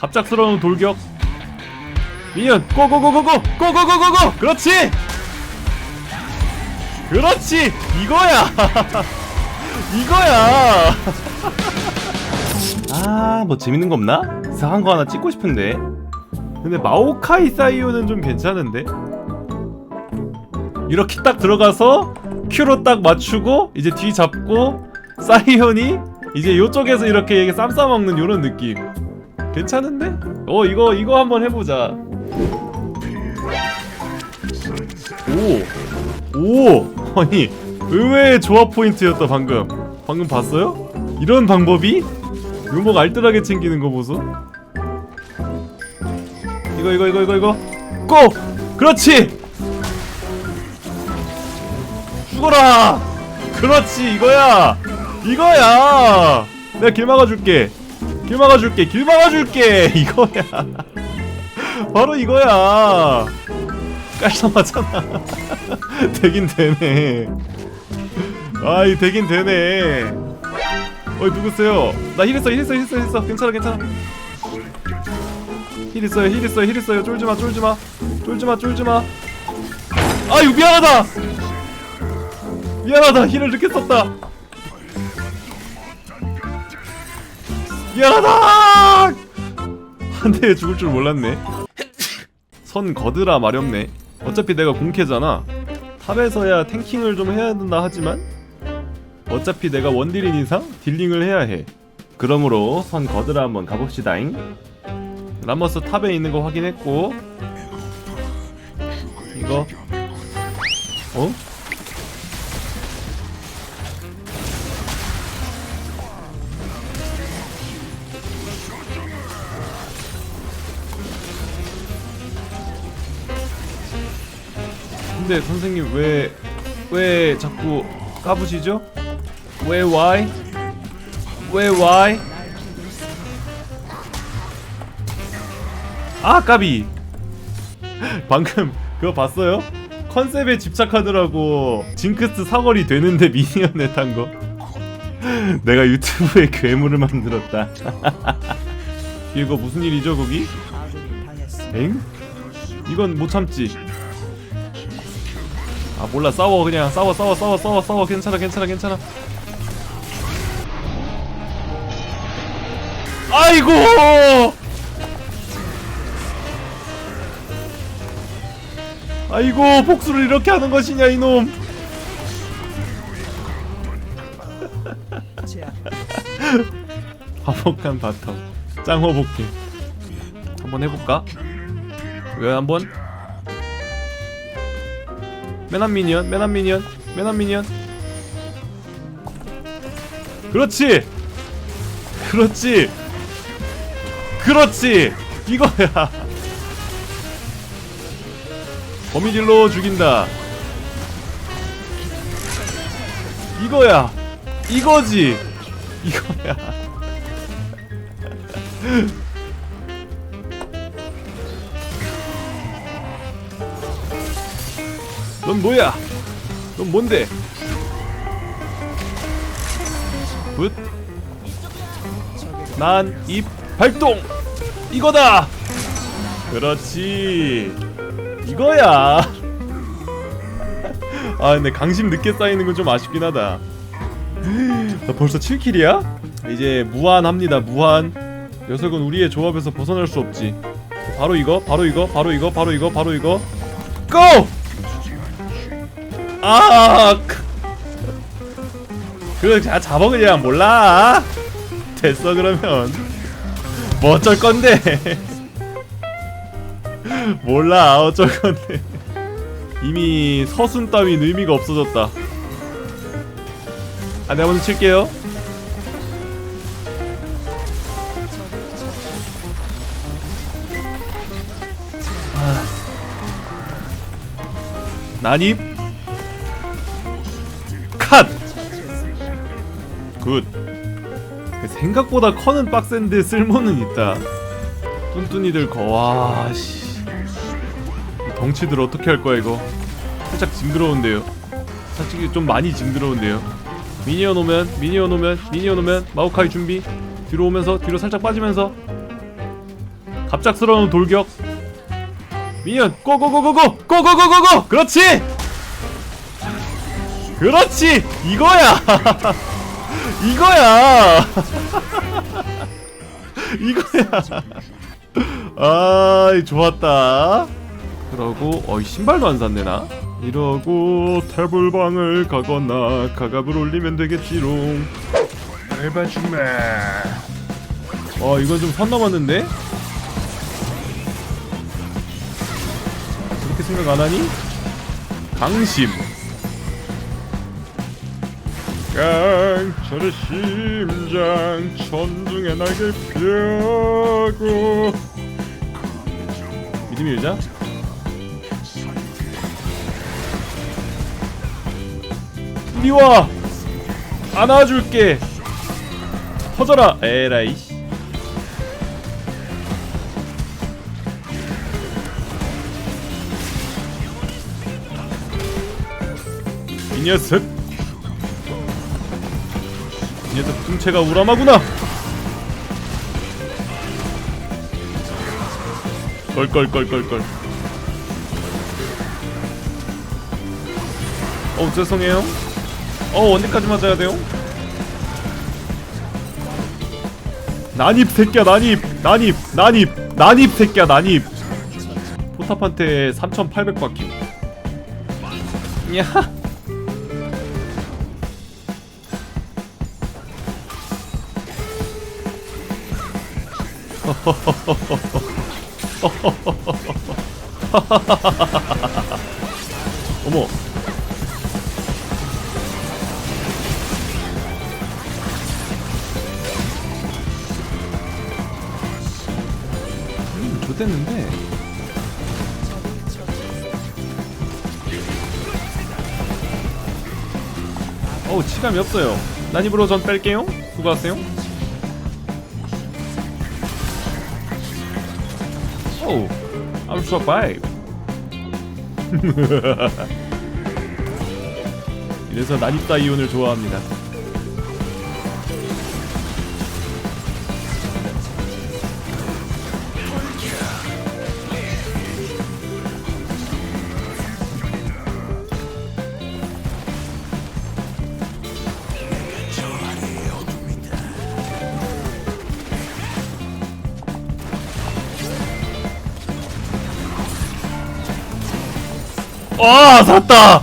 갑작스러운 돌격. 미니언 고고고고고 고고고고고! 그렇지! 그렇지! 이거야! 이거야! 아 뭐 재밌는 거 없나? 이상한 거 하나 찍고 싶은데. 근데 마오카이 사이오는 좀 괜찮은데? 이렇게 딱 들어가서 큐로 딱 맞추고 이제 뒤 잡고 사이온이 이제 요쪽에서 이렇게 쌈 싸먹는 요런 느낌 괜찮은데? 어 이거 이거 한번 해보자 오! 오! 아니 의외의 조합 포인트였다 방금 방금 봤어요? 이런 방법이? 묘목 알뜰하게 챙기는 거 보소 이거 이거 이거 이거 이거 고! 그렇지! 죽어라! 그렇지 이거야! 이거야! 내가 길 막아줄게 길 막아줄게 길 막아줄게. 이거야. 바로 이거야. 깔끔하잖아. 되긴 되네. 아이 되긴 되네. 어이 누구세요? 나힐 있어 힐 있어 힐 있어 힐 있어. 괜찮아 괜찮아. 힐 있어요 힐 있어요 힐 있어요. 쫄지마 쫄지마. 쫄지마 쫄지마. 아유 미안하다. 미안하다. 힐을 늦게 썼다 미안하다! 한 대에 죽을 줄 몰랐네. 선 거드라 마렵네. 어차피 내가 공캐잖아. 탑에서야 탱킹을 좀 해야 된다 하지만 어차피 내가 원딜인 이상 딜링을 해야 해. 그러므로 선 거드라 한번 가봅시다잉. 라머스 탑에 있는 거 확인했고. 이거? 어? 근데 선생님 왜 왜 자꾸 까부시죠? 왜 why? 왜 why? 아 까비 방금 그거 봤어요? 컨셉에 집착하더라고 징크스 사거리 되는데 미니언에 탄거 내가 유튜브에 괴물을 만들었다 이거 무슨 일이죠 거기? 엥? 이건 못 참지 아 몰라. 싸워 그냥. 싸워 싸워 싸워 싸워 싸워. 괜찮아 괜찮아 괜찮아. 아이고! 아이고 복수를 이렇게 하는 것이냐 이놈. 화목한 바텀. 짱호 복귀 한번 해볼까? 왜 한번? 맨한 미니언 맨한 미니언 맨한 미니언. 그렇지! 그렇지! 그렇지! 이거야. 거미질로 죽인다. 이거야. 이거지. 이거야 넌 뭐야? 넌 뭔데? 굿난입 발동. 이거다. 그렇지. 이거야. 아 근데 강심 늦게 쌓이는 건 좀 아쉽긴 하다. 나 벌써 7킬이야? 이제 무한합니다 무한. 녀석은 우리의 조합에서 벗어날 수 없지. 바로 이거 바로 이거 바로 이거 바로 이거 바로 이거. 고! 아 그거 자 잡아 그냥 몰라? 됐어 그러면. 뭐 어쩔 건데? 몰라 어쩔 건데. 이미 서순 따윈 의미가 없어졌다. 아 내가 먼저 칠게요. 아. 난입 컷! 굿. 생각보다 커는 빡센데 쓸모는 있다. 뚠뚠이들 거 와 씨. 덩치들 어떻게 할 거야 이거? 살짝 징그러운데요. 솔직히 좀 많이 징그러운데요. 미니언 오면 미니언 오면 미니언 오면 마오카이 준비. 뒤로 오면서 뒤로 살짝 빠지면서. 갑작스러운 돌격. 미니언 고고고고고! 고고고고고! 그렇지 그렇지! 이거야! 이거야! 이거야! 아 좋았다. 그러고 어이 신발도 안 샀네 나? 이러고 태블방을 가거나 가갑을 올리면 되겠지롱. 알바주마 어 이건 좀 선 넘었는데? 그렇게 생각 안 하니? 강심 강철의 심장 천둥의 날개 펴고 믿음이 일자. 이리 와 안아줄게. 터져라 에라이. 씨. 이 녀석. 이 녀석 풍채가 우람하구나. 껄껄껄껄껄. 어 죄송해요. 어 언제까지 맞아야 돼요? 난입 새끼야 난입 난입 난입 난입 새끼야 난입. 포탑한테 3800 바퀴 야 어머. 음, 좋댔는데. 어우 치감이 없어요. 난입으로 전 뺄게요. 수고하세요 오우 I'm so vibe 이래서 난입 다 이온을 좋아합니다 아 샀다